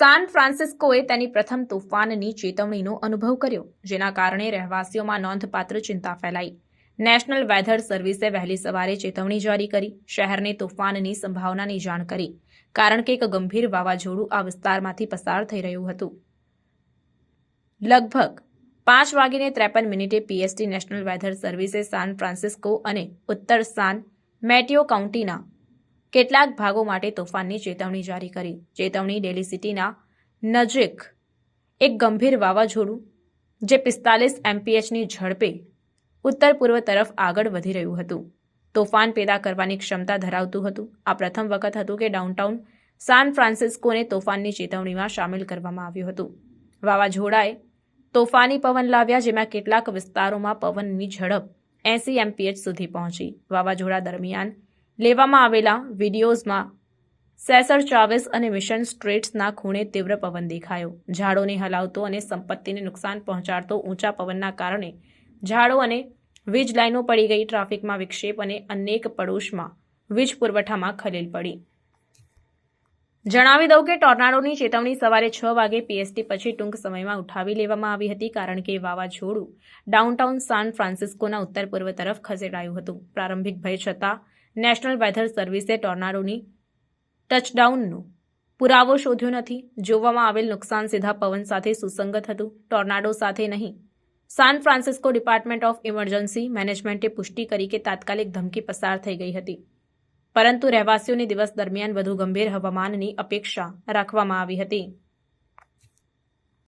San ફ્રાન્સિસ્કોએ તેની પ્રથમ તોફાનની ચેતવણીનો અનુભવ કર્યો, જેના કારણે રહેવાસીઓમાં નોંધપાત્ર ચિંતા ફેલાઈ. નેશનલ વેધર સર્વિસે વહેલી સવારે ચેતવણી જારી કરી, શહેરને તોફાનની સંભાવનાની જાણ કરી, કારણ કે એક ગંભીર વાવાઝોડું આ વિસ્તારમાંથી પસાર થઈ રહ્યું હતું. લગભગ પાંચ વાગીને ત્રેપન મિનિટે પીએસટી નેશનલ વેધર સર્વિસે સાન ફ્રાન્સિસ્કો અને ઉત્તર સાન મેટિયો કાઉન્ટીના કેટલાક ભાગો માટે તોફાનની ચેતવણી જારી કરી. ચેતવણી ડેલી સિટીના નજીક એક ગંભીર વાવાઝોડું, જે પિસ્તાલીસ એમપીએચની ઝડપે ઉત્તર પૂર્વ તરફ આગળ વધી રહ્યું હતું. તોફાન પેદા કરવાની ક્ષમતા ધરાવતું હતું. આ પ્રથમ વખત હતું કે ડાઉનટાઉન સાન ફ્રાન્સિસ્કોને તોફાનની ચેતવણીમાં સામેલ કરવામાં આવ્યું હતું. વાવાઝોડાએ તોફાની પવન લાવ્યા, જેમાં કેટલાક વિસ્તારોમાં પવનની ઝડપ એસી એમપીએચ સુધી પહોંચી. વાવાઝોડા દરમિયાન લેવામાં આવેલા વિડીયોઝમાં સેસર ચાવેસ અને મિશન સ્ટ્રેટ્સના ખૂણે તીવ્ર પવન દેખાયો. ઝાડોને હલાવતો અને સંપત્તિને નુકસાન પહોંચાડતો ઊંચા પવનના કારણે ઝાડો અને વીજ લાઈનો પડી ગઈ ટ્રાફિકમાં વિક્ષેપ અને અનેક પડોશમાં વીજ પુરવઠામાં ખલેલ પડી. જણાવી દઉં કે ટોર્નાડોની ચેતવણી સવારે છ વાગે પીએસટી પછી ટૂંક સમયમાં ઉઠાવી લેવામાં આવી હતી કારણ કે વાવાઝોડું ડાઉનટાઉન સાન ફ્રાન્સિસ્કોના ઉત્તર પૂર્વ તરફ ખસેડાયું હતું. પ્રારંભિક ભય છતાં નેશનલ વેધર સર્વિસે ટોર્નાડોની ટચડાઉનનો પુરાવો શોધ્યો નથી. જોવામાં આવેલ નુકસાન સીધા પવન સાથે સુસંગત હતું. ટોર્નાડો સાથે નહીં. San Francisco department of emergency મેનેજમેન્ટે પુષ્ટિ કરી કે તાત્કાલિક ધમકી પસાર થઈ ગઈ હતી. પરંતુ રહેવાસીઓને દિવસ દરમિયાન વધુ ગંભીર હવામાનની અપેક્ષા રાખવામાં આવી હતી.